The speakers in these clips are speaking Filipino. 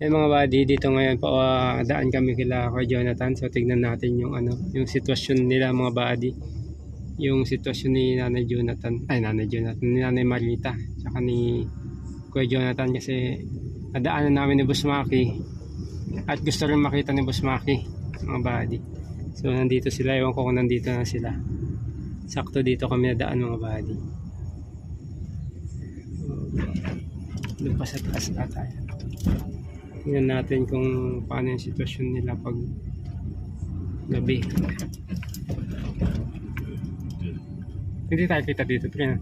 Eh mga buddy, dito ngayon po ah, daan kami kila Kuya Jonathan. So tignan natin yung ano, yung sitwasyon nila mga buddy. Yung sitwasyon ni Nanay Jonathan, ay Nanay Jonathan, ni Nanay Marita, tsaka ni Kuya Jonathan kasi nadaanan namin ni Boss Maki at gusto rin makita ni Boss Maki mga buddy. So nandito sila, ewan ko kung nandito na sila. Sakto dito kami nadaan mga buddy. Doon pa sa taas na tayo. Tingnan natin kung paano yung sitwasyon nila pag gabi. Hindi tayo kita dito, pre.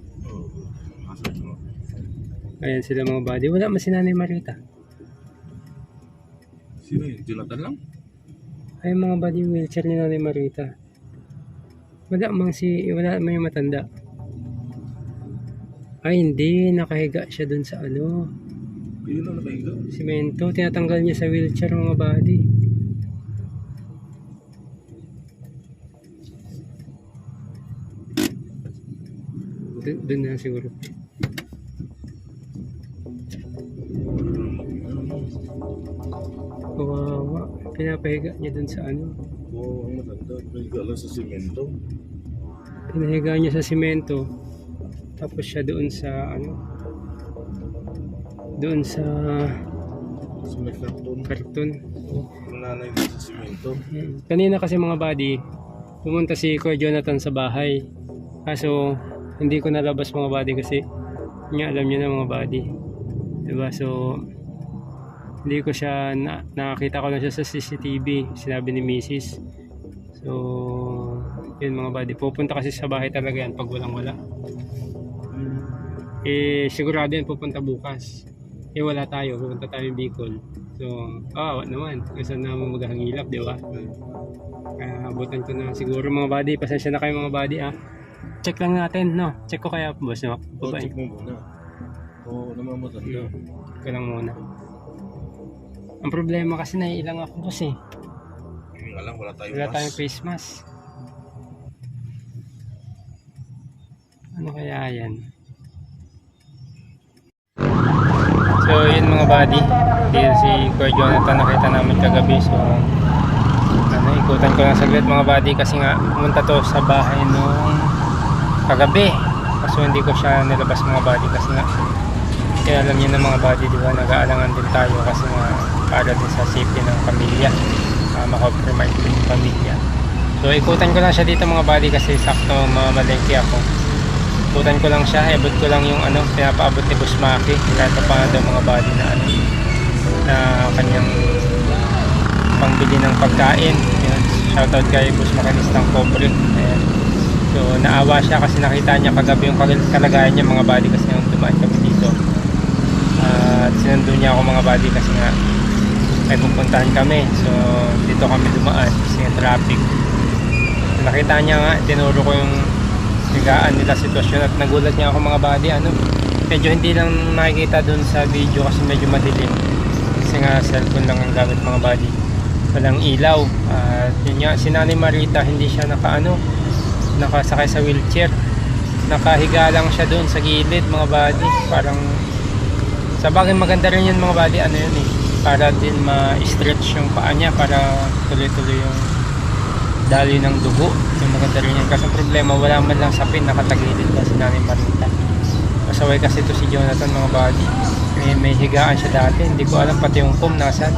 Ayan sila mga buddy. Wala man si Nanay Marita. Sino yun? Jonathan lang? Ay mga buddy, wheelchair ni Nanay Marita. Wala mang si, wala man yung matanda. Ay hindi, nakahiga siya dun sa ano, Yun lang nakahiga. simento. Tinatanggal niya sa wheelchair mga. Dun, dun na siguro. Kawawa. Pinapahiga niya dun sa ano. Oo, ang matanda. Nakahiga lang sa simento. Pinahiga niya sa simento. Tapos siya doon sa ano. Doon sa Sa may karton. karton. Nanay din sa simento. Hmm. Kanina kasi mga buddy, pumunta si Kuya Jonathan sa bahay. Kaso, hindi ko nalabas mga buddy kasi niya alam niyo na mga buddy. Diba? So, hindi ko siya, na, nakakita ko lang siya sa CCTV, sinabi ni Mrs. So, yun mga buddy. Pupunta kasi sa bahay talaga yan pag walang wala. Eh, sigurado yan pupunta bukas. Eh, wala tayo. Pupunta tayo Bicol. So, ah, naman. Kasi naman maghahangilap, di ba? Kaya abutan ko na siguro mga buddy. Pasensya na kayo mga buddy ah. Check lang natin, no? Check ko kaya, boss, no? Oo, Babae. check mo muna. Oo, naman matanda. Check ko lang muna. Ang problema kasi naiilang ako, boss, eh. Yung nga lang, wala tayong Wala mas. tayong face mask. Ano kaya yan? So yun mga buddy. Dito si Kuya Jonathan nakita namin kagabi. So ano, ikutan ko lang saglit mga buddy kasi nga pumunta to sa bahay nung kagabi. Kaso hindi ko siya nilabas mga buddy kasi nga kaya alam niyo na mga buddy di ba nag-aalangan din tayo kasi nga para din sa safety ng pamilya uh, makakompromise din yung pamilya so ikutan ko lang siya dito mga buddy kasi sakto mamalengke ako ikutan ko lang siya ibot ko lang yung ano pinapaabot ni Boss Maki. Kahit pa paano mga buddy na ano na kanyang pangbili ng pagkain. Yun. shoutout kay Boss Makinistang Cobre. Ayan. so naawa siya kasi nakita niya kagabi yung kal- kalagayan niya mga buddy kasi nung dumaan kami dito. At sinundo niya ako mga buddy kasi nga may pupuntahan kami. So dito kami dumaan kasi nga traffic. Nakita niya nga tinuro ko yung higaan nila sitwasyon at nagulat niya ako mga buddy. Ano medyo hindi lang nakikita dun sa video kasi medyo madilim. Kasi nga cellphone lang ang gamit mga buddy. Walang ilaw. At yun nga si Nanay Marita hindi siya naka ano nakasakay sa wheelchair. Nakahiga lang siya doon sa gilid mga buddy. Parang sa bagay maganda rin yun mga buddy. Ano yun eh para din ma-stretch yung paa niya para tuloy-tuloy yung daloy ng dugo yung maganda rin yun kasi problema wala man lang sapin nakatagilid na si Nanay Marita. Kasaway kasi to si Jonathan mga buddy may, may higaan siya dati. Hindi ko alam pati yung kum nasan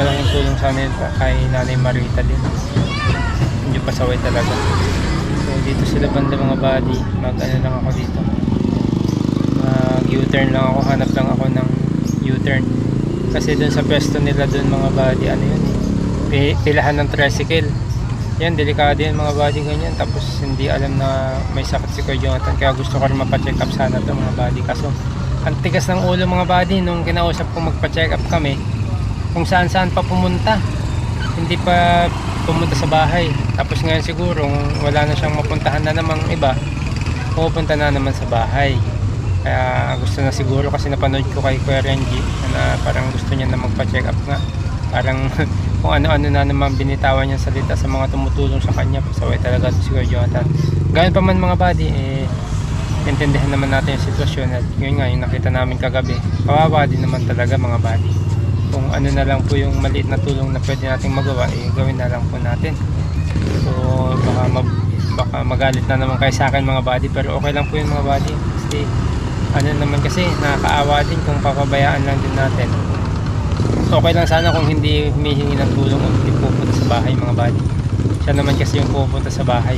malaking tulong sa amin kay Nanay Marita din. Medyo pasaway talaga. So dito sila banda mga buddy mag ano lang ako dito. Mag U-turn lang ako. Hanap lang ako ng U-turn. Kasi dun sa pwesto nila dun mga body ano yun eh. Pi- pilahan ng tricycle yan delikado yan mga body ganyan. Tapos hindi alam na may sakit si Kuya Jonathan kaya gusto ko rin mapacheck up sana to mga body. Kaso ang tigas ng ulo mga body. Nung kinausap ko magpa-check up kami kung saan saan pa pumunta. Hindi pa pumunta sa bahay. Tapos ngayon siguro wala na siyang mapuntahan na namang iba pupunta na naman sa bahay. Kaya gusto na siguro kasi napanood ko kay Kuya Renji na parang gusto niya na magpa-check up nga. Parang kung ano-ano na naman binitawan niya salita sa mga tumutulong sa kanya. Pasaway talaga si Kuya Jonathan. Ganoon pa man mga buddy, eh, intindihan naman natin yung sitwasyon at yun nga yung nakita namin kagabi. Kawawa din naman talaga mga buddy. Kung ano na lang po yung maliit na tulong na pwede nating magawa, eh, gawin na lang po natin. So, baka, mag, baka magalit na naman kayo sa akin mga buddy, pero okay lang po yung mga buddy. Kasi, ano naman kasi, nakakaawa din kung papabayaan lang din natin. Okay lang sana kung hindi humihingi ng tulong o hindi pupunta sa bahay mga buddy. Siya naman kasi yung pupunta sa bahay.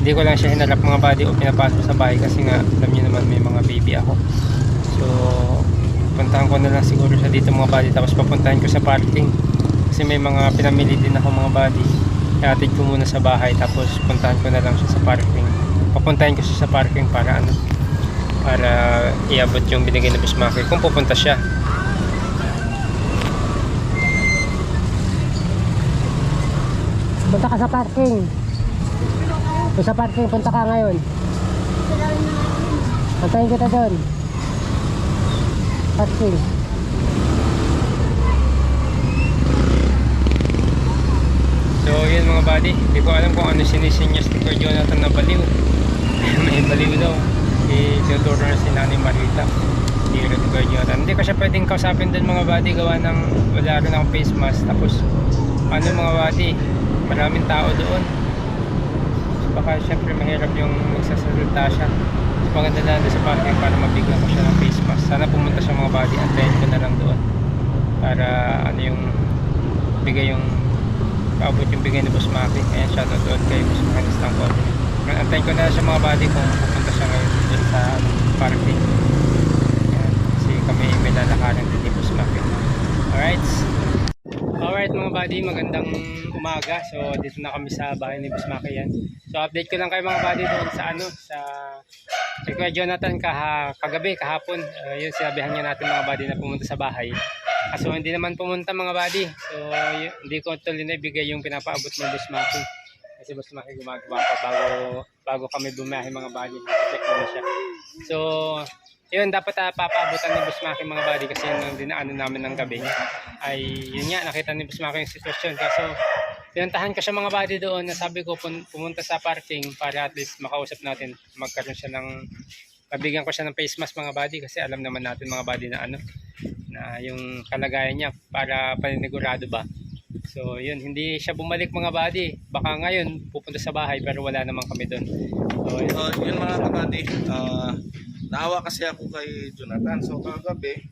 Hindi ko lang siya hinarap mga buddy o pinapasok sa bahay kasi nga alam niyo naman may mga baby ako. So, puntahan ko na lang siguro siya dito mga buddy tapos papuntahan ko sa parking. Kasi may mga pinamili din ako mga buddy. Ihatid ko muna sa bahay tapos puntahan ko na lang siya sa parking. Papuntahan ko siya sa parking para ano para iabot yung binigay na Bismaki kung pupunta siya. Punta ka sa parking. Kung sa parking, punta ka ngayon. Antayin kita doon. Parking. So yun mga buddy, hindi ko alam kung ano sinisinyas ni Kuya Jonathan na baliw. May baliw daw. I-tuturo na si Nanay Marita. Hindi rin Kuya Jonathan. Hindi ko siya pwedeng kausapin doon mga buddy gawa ng wala rin akong face mask. Tapos ano mga buddy, maraming tao doon. So, baka syempre mahirap yung magsasalita siya. So, maganda na doon sa parking para mabigyan ko siya ng face mask. Sana pumunta siya mga buddy, antayin ko na lang doon. Para ano yung bigay yung paabot yung bigay ni Boss Maki. Ayan, shoutout doon kay Boss Maki ng Company. Antayin ko na lang siya mga buddy kung pupunta siya ngayon sa parking. Ayan, kasi kami may lalakaran din ni Boss Maki. Alright. Alright mga buddy, magandang umaga. So dito na kami sa bahay ni Boss Maki yan. So update ko lang kayo mga buddy doon sa ano, sa kay Kuya Jonathan kaha, kagabi, kahapon. Uh, yun, sinabihan niya natin mga buddy na pumunta sa bahay. Kaso hindi naman pumunta mga buddy. So y- hindi ko tuloy na ibigay yung pinapaabot ng Boss Maki. Kasi Boss Maki gumagawa pa bago, bago kami bumiyahe mga buddy. Check muna siya. So yun, dapat uh, papaabutan ni Boss Maki mga buddy kasi yun ang dinaanan namin ng gabi. Ay yun nga, nakita ni Boss Maki yung sitwasyon. Kaso pinuntahan ko siya mga buddy doon na sabi ko pun- pumunta sa parking para at least makausap natin. Magkaroon siya ng pabigyan ko siya ng face mask mga buddy kasi alam naman natin mga buddy na ano na yung kalagayan niya para paninigurado ba. So yun hindi siya bumalik mga buddy. Baka ngayon pupunta sa bahay pero wala naman kami doon. So yun. Uh, yun mga kabady, ah, naawa kasi ako kay Jonathan. So kagabi,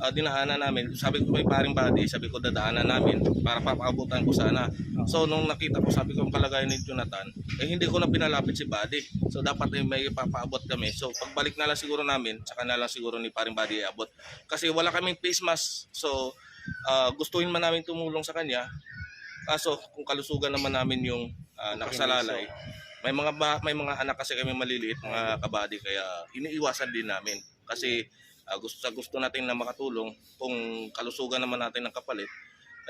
ah, dinaanan namin. Sabi ko kay paring body, sabi ko dadaanan namin para papaabutan ko sana. So nung nakita ko, sabi ko ang kalagayan ni Jonathan, eh hindi ko na pinalapit si body. So dapat eh, may papaabot kami. So pagbalik na lang siguro namin, tsaka na lang siguro ni paring body iabot. Kasi wala kaming face mask. So ah, gustuhin man namin tumulong sa kanya. Kaso kung kalusugan naman namin yung ah, nakasalalay, may mga ba, may mga anak kasi kami maliliit mga kabady kaya iniiwasan din namin kasi ah, gusto sa gusto natin na makatulong kung kalusugan naman natin ng kapalit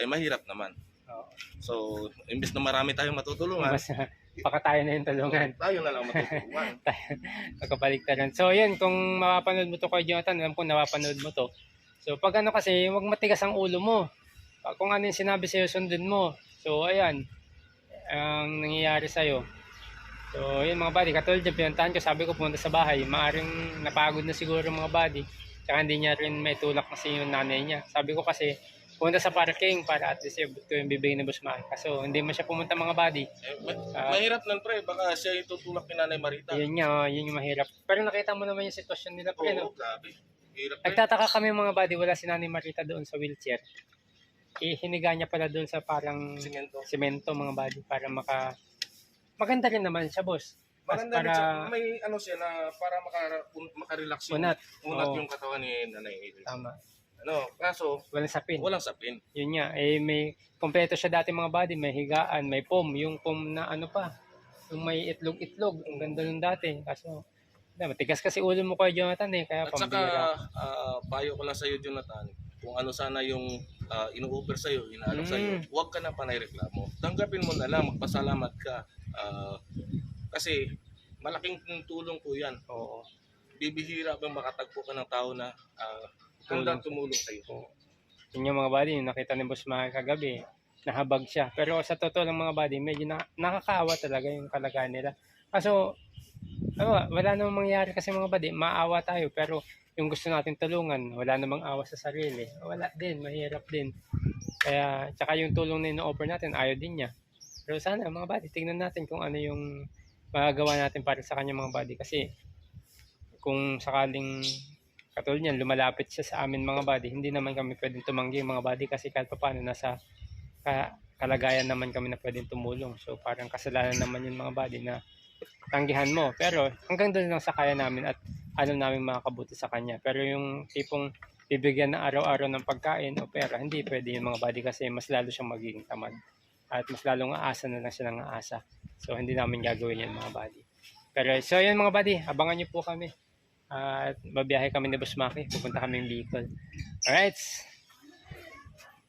ay mahirap naman. Oo. So, imbes na marami tayong matutulungan, Mas, baka tayo na yung tulungan tayo na lang matutulungan. Magkabaligtaran. So, yun, kung mapapanood mo to kay Jonathan, alam ko napapanood mo to. So, pag ano kasi, huwag matigas ang ulo mo. Kung ano yung sinabi sa'yo, sundin mo. So, ayan, ang nangyayari sa'yo. So, yun mga buddy, katulad yung pinuntahan ko, sabi ko pumunta sa bahay, maaring napagod na siguro mga buddy. Tsaka hindi niya rin may tulak kasi yung nanay niya. Sabi ko kasi, pumunta sa parking para at least ibot ko yung bibig ni Boss Maki. Kaso, hindi man siya pumunta mga buddy. Eh, ma- mahirap nun pre, baka siya yung tutulak ni Nanay Marita. Yun nga, oh, yun yung mahirap. Pero nakita mo naman yung sitwasyon nila, pre, no? Oo, grabe. Hirap. Nagtataka kami mga buddy, wala si Nanay Marita doon sa wheelchair. Ihiniga niya pala doon sa parang Simento. simento mga buddy para maka... Maganda rin naman siya, boss. Mas Maganda rin para siya. May ano siya na para maka, makarelax yung, unat. unat Oo. yung katawan ni Nanay. Tama. Ano, kaso Walang sapin. walang sapin. Yun nga, eh may kompleto siya dati mga buddy, may higaan, may pom, yung pom na ano pa, yung may itlog-itlog, ang ganda nun dati. Kaso, na, matigas kasi ulo mo kay Jonathan eh, kaya At saka, pambira. ah, payo ko lang sa'yo, Jonathan, kung ano sana yung uh, inu-offer sa'yo, inaano Mm. sa'yo, huwag ka na panay reklamo. Tanggapin mo na lang, magpasalamat ka. Ah, kasi, malaking tulong po yan. Oo. Bibihira bang makatagpo ka ng tao na uh, handang tumulong sa'yo. Oo. Yun yung mga buddy, nakita ni Boss Maki kagabi, nahabag siya. Pero sa totoo lang mga buddy, medyo na, nakakaawa talaga yung kalagayan nila. Kaso, ano, wala namang mangyari kasi mga buddy, maawa tayo. Pero yung gusto natin tulungan, wala namang awa sa sarili. Wala din, mahirap din. Kaya, tsaka yung tulong na ino-offer natin, ayaw din niya. Pero sana mga buddy, tingnan natin kung ano yung magagawa natin para sa kanya mga buddy. Kasi kung sakaling katulad niyan, lumalapit siya sa amin mga buddy, hindi naman kami pwedeng tumanggi mga buddy kasi kahit pa paano nasa ka, kalagayan naman kami na pwedeng tumulong. So parang kasalanan naman yun mga buddy na tanggihan mo. Pero hanggang doon lang sa kaya namin at ano namin makakabuti sa kanya. Pero yung tipong bibigyan na araw-araw ng pagkain o pera, hindi pwede yung mga buddy kasi mas lalo siyang magiging tamad. At mas lalong aasa na lang siya ng aasa. So hindi namin gagawin yan mga buddy. Pero so yun mga buddy, abangan niyo po kami. At babiyahe kami ni Boss Maki, pupunta kami ng Bicol. Alright,